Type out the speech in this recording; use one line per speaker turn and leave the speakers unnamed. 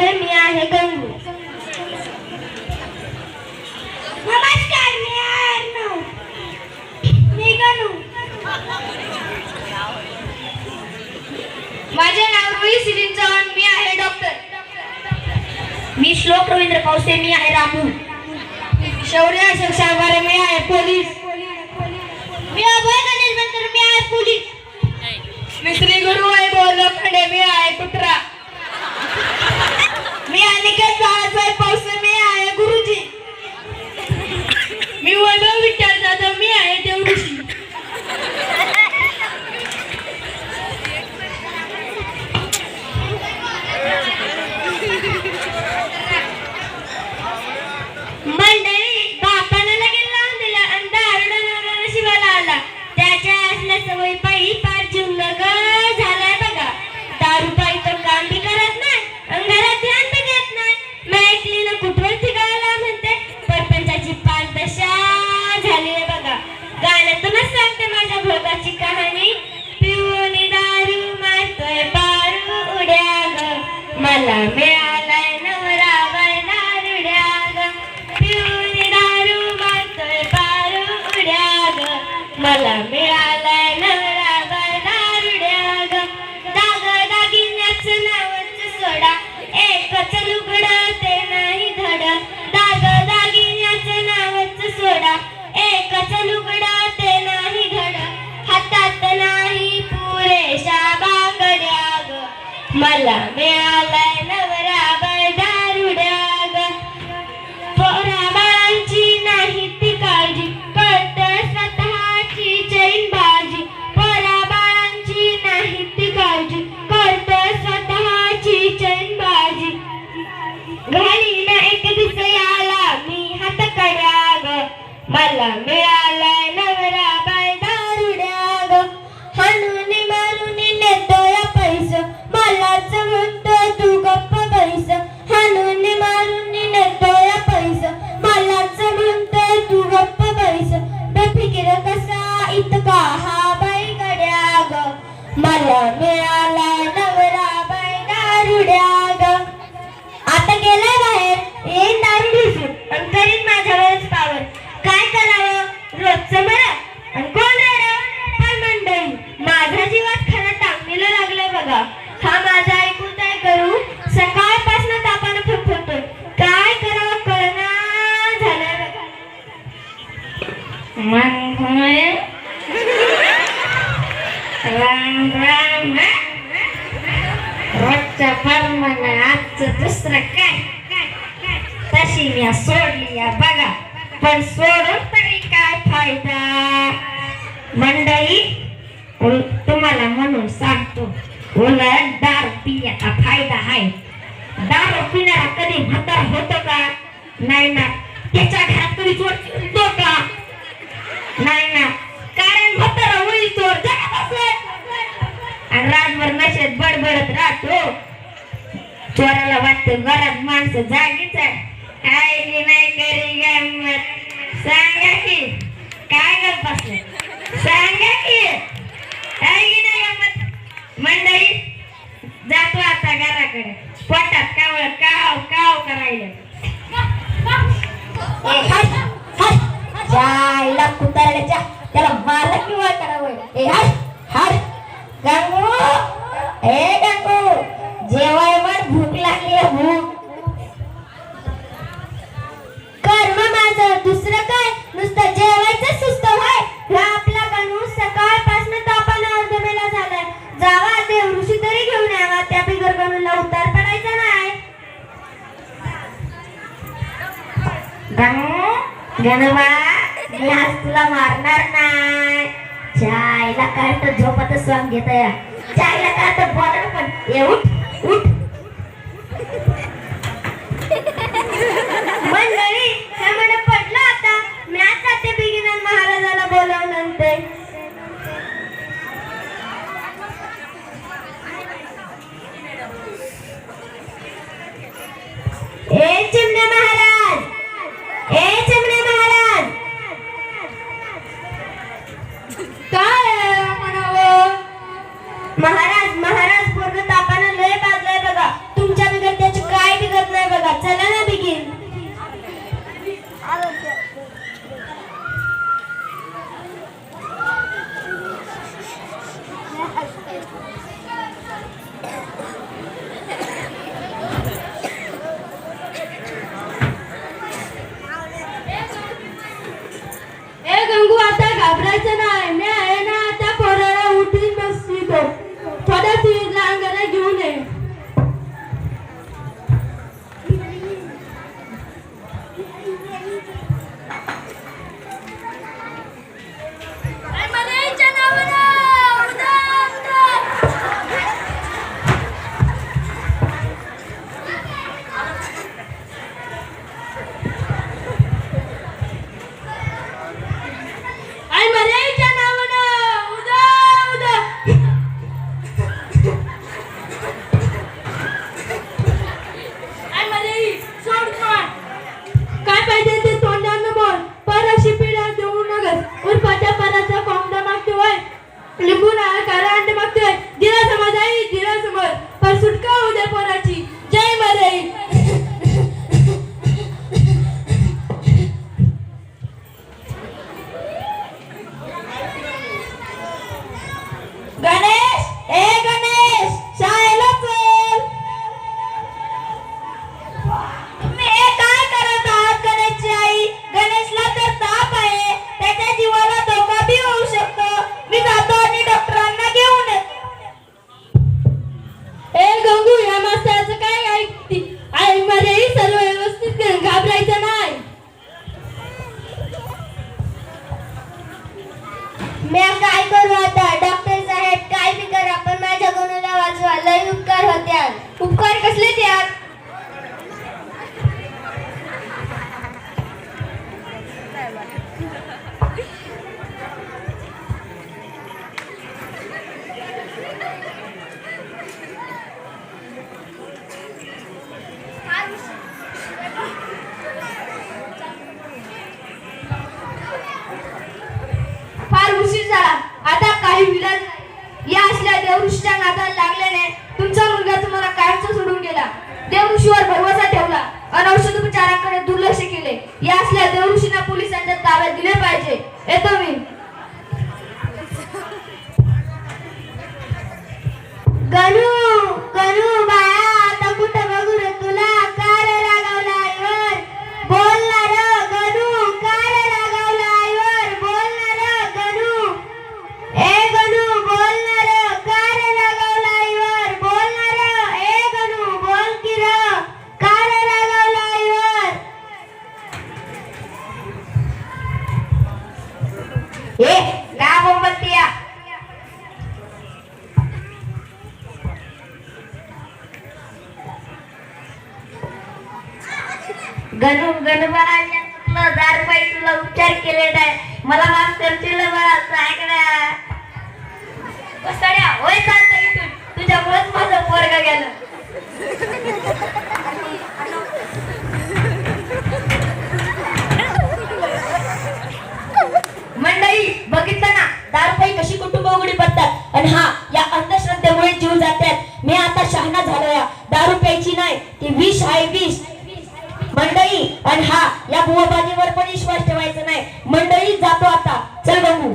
आहे मी आहे गंगू नमस्कार मी आहे मी गणू.
माझे नाव रुई सिरीन चव्हाण मी आहे डॉक्टर.
मी श्लोक रवींद्र पावसे मी आहे रामू.
शौर्य अशोक
सावरे मी आहे पोलीस. मी अभय गणेश मी आहे पोलीस.
श्री गुरु आहे बोलखंडे
मी आहे कुत्रा आम्ही अनेकच बाळासाहेब पावसाने मला मिळालाय नवरा बायला रुड्या ग पिऊन दारू मारतोय पारू उड्या ग मला मिळाला Mala, me ala That's a पण सोडून
तरी काय फायदा.
मंडळी तुम्हाला म्हणून
सांगतो
उलट
दारू पिण्याचा
फायदा
आहे.
दारू पिणारा कधी म्हातार होतो का? नाही ना. त्याच्या घरात कधी चोर चिंतो का? नाही ना. कारण म्हातारा होईल चोर जगत असे आणि रातभर नशेत बडबडत राहतो. चोराला वाटतं घरात माणसं जागे अगं ना तुला मारणार नाही. चायला काय तर झोपातच स्वांग घेत जायला काय तर बोलणार पण. येऊ ಜನ केले या असल्या देवऋषीना पोलिसांच्या ताब्यात दिले पाहिजे. येतो मी. गणू गणू गणू गणबाळा तुला दारबाई तुला उपचार केले नाही मला माफ करशील बाळा असं ऐकण्या बसड्या होय चालतं इथून. तुझ्यामुळेच माझं पोरग गेलं. मंडळी बघितलं ना? दारबाई कशी कुटुंब उघडी पडतात. आणि हा या अंधश्रद्धेमुळे जीव जातात. मी आता शहाणा झालोया. दारू प्यायची नाही. ती विष आहे विष. मंडळी आणि हा या भुवाबाजीवर पण विश्वास ठेवायचा नाही. मंडळी जातो आता. चल बघू